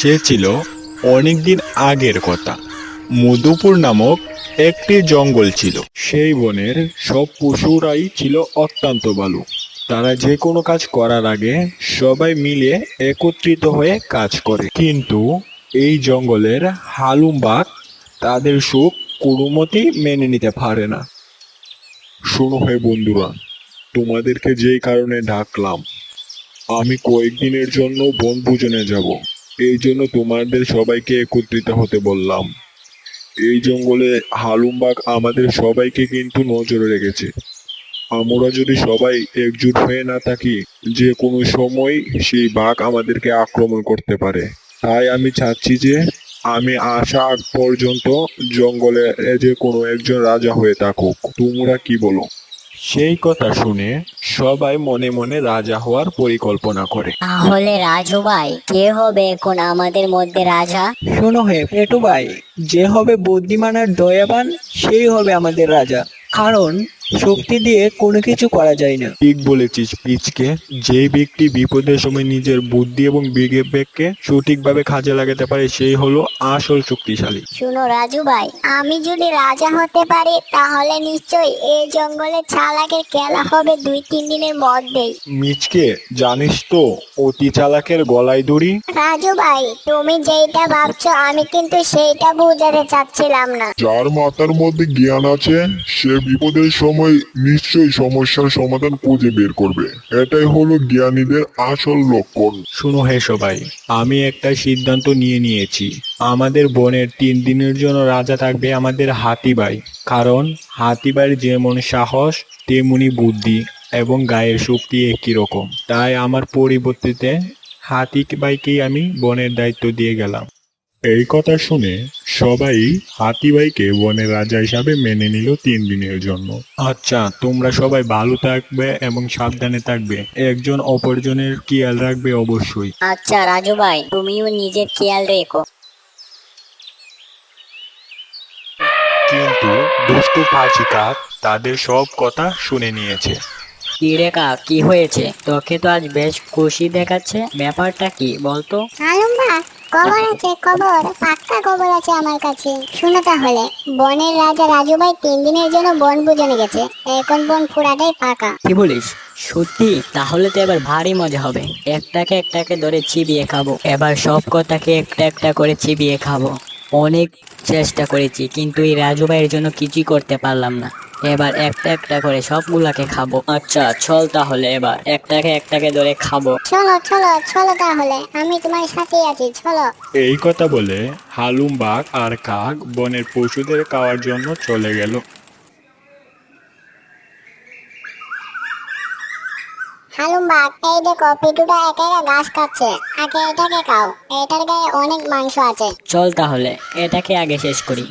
সে ছিল অনেকদিন আগের কথা। মধুপুর নামক একটি জঙ্গল ছিল। সেই বনের সব পশুরাই ছিল অত্যন্ত ভালো তারা যে কোনো কাজ করার আগে সবাই মিলে একত্রিত হয়ে কাজ করে। কিন্তু এই জঙ্গলের হালুম বাঘ তাদের সুখ কোনো মতেই মেনে নিতে পারে না। শোনো হে বন্ধুরা, তোমাদেরকে যেই কারণে ডাকলাম, আমি কয়েকদিনের জন্য বনভোজনে যাব। এই জন্য তোমাদের সবাইকে একত্রিত হতে বললাম। এই জঙ্গলে হালুমবাগ আমাদের সবাইকে কিন্তু নজরে রেখেছে। আমরা যদি সবাই একজুট হয়ে না থাকি, যে কোনো সময় সেই বাঘ আমাদেরকে আক্রমণ করতে পারে। তাই আমি চাচ্ছি যে, আমি আসা আগ পর্যন্ত জঙ্গলে যে কোনো একজন রাজা হয়ে থাকুক। তোমরা কি বলো? সেই কথা শুনে সবাই মনে মনে রাজা হওয়ার পরিকল্পনা করে। তাহলে রাজু ভাই কে হবে এখন আমাদের মধ্যে রাজা? শুনো হে পেটু ভাই যে হবে বুদ্ধিমান আর দয়াবান সেই হবে আমাদের রাজা। কারণ শক্তি দিয়ে কোনো কিছু করা যায় না। ঠিক বলেছিস পিচকে। যে ব্যক্তি বিপদের সময় নিজের বুদ্ধি এবং বিবেককে সঠিকভাবে কাজে লাগাতে পারে সেই হলো আসল শক্তিশালী। শুনো রাজু ভাই আমি যদি রাজা হতে পারি তাহলে নিশ্চয়ই এই জঙ্গলে চালাকের খেলা হবে দুই তিন দিনের মধ্যেই। মিচকে জানিস তো অতি চালাকের গলায় দড়ি? রাজু ভাই তুমি যেইটা ভাবছ আমি কিন্তু সেইটা বোঝাতে চাচ্ছিলাম না। যার মাথার মধ্যে জ্ঞান আছে সে বিপদের সময় নিশ্চয়ই সমস্যার সমাধান খুঁজে বের করবে। এটাই হলো জ্ঞানীদের আসল লক্ষণ। শুনো হে সবাই, আমি একটা সিদ্ধান্ত নিয়ে নিয়েছি। আমাদের বনের তিন দিনের জন্য রাজা থাকবে আমাদের হাতিবাই। কারণ হাতিবাইয়ের যেমন সাহস, তেমনি বুদ্ধি এবং গায়ের শক্তি একই রকম। তাই আমার পরিবর্তিতে হাতিবাইকেই আমি বনের দায়িত্ব দিয়ে গেলাম। এই কথা শুনে সবাই হাতিবাইকে বনের রাজা হিসাবে মেনে নিল তিন দিনের জন্য। আচ্ছা তোমরা সবাই ভালো থাকবে এবং সাবধানে থাকবে। একজন অপরজনের খেয়াল রাখবে অবশ্যই। আচ্ছা রাজু ভাই তুমিও নিজের খেয়াল রেখো। কিন্তু দুষ্টু পাঁচি কাক তাদের সব কথা শুনে নিয়েছে। কি রে কাক কি হয়েছে? তোকে তো আজ বেশ খুশি দেখাচ্ছে। ব্যাপারটা কি বলতো? খবর আছে খবর পাক্কা খবর আছে আমার কাছে। শুনো তাহলে, বনের রাজা রাজু তিন দিনের জন্য বন পূজনে গেছে। এখন বন পুরাটাই ফাঁকা কি বলিস? সত্যি? তাহলে তো এবার ভারী মজা হবে। একটাকে একটাকে ধরে চিবিয়ে খাব। এবার সব কথাকে একটা একটা করে চিবিয়ে খাব। অনেক চেষ্টা করেছি কিন্তু এই রাজু ভাইয়ের জন্য কিছুই করতে পারলাম না। এবার একটা একটা করে সবগুলাকে খাব। আচ্ছা চল তাহলে এবার একটাকে একটাকে ধরে খাব। চলো চলো চলো তাহলে। আমি তোমার সাথে আছি চলো। এই কথা বলে হালুম বাঘ আর কাক বনের পশুদের খাওয়ার জন্য চলে গেল। হালুম বাঘ এই দেখো পিটুটা একা একা ঘাস খাচ্ছে। আগে এটাকে খাও এটার গায়ে অনেক মাংস আছে। চল তাহলে এটাকে আগে শেষ করি।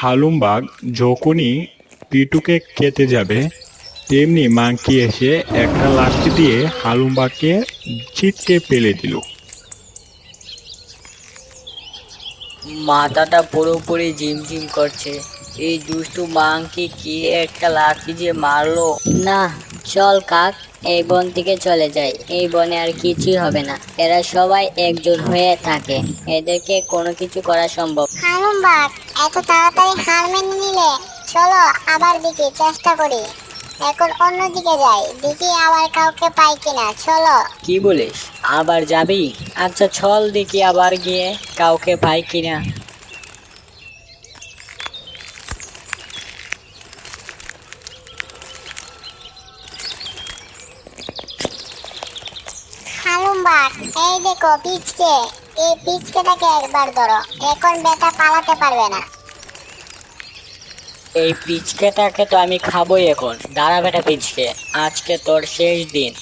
হালুম বাঘ যখনই পিটুকে খেতে যাবে তেমনি মাংকি এসে একটা লাঠি দিয়ে হালুম বাঘকে ছিটকে ফেলে দিল। মাথাটা পুরোপুরি ঝিমঝিম করছে। এই দুষ্টু মাংকি কি একটা লাঠি যে মারলো? না চল কাক এই বন থেকে চলে যায় এই বনে আর কিছুই হবে না। এরা সবাই একজোট হয়ে থাকে। এদেরকে কোনো কিছু করা সম্ভব বাঘ এত তাড়াতাড়ি হার মেনে নিলে চলো আবার দেখি চেষ্টা করি। এখন অন্যদিকে যাই দেখি আবার কাউকে পাই কিনা চলো। কি বলিস? আবার যাবি? আচ্ছা চল দেখি আবার গিয়ে কাউকে পাই কিনা। বাঘ এই দেখো পিচকে। এই পিচকেটাকে একবার ধরো। এখন বেটা পালাতে পারবে না। এই পিচকেটাকে তো আমি খাবই এখন। দাঁড়া বেটা পিচকে। আজকে তোর শেষ দিন।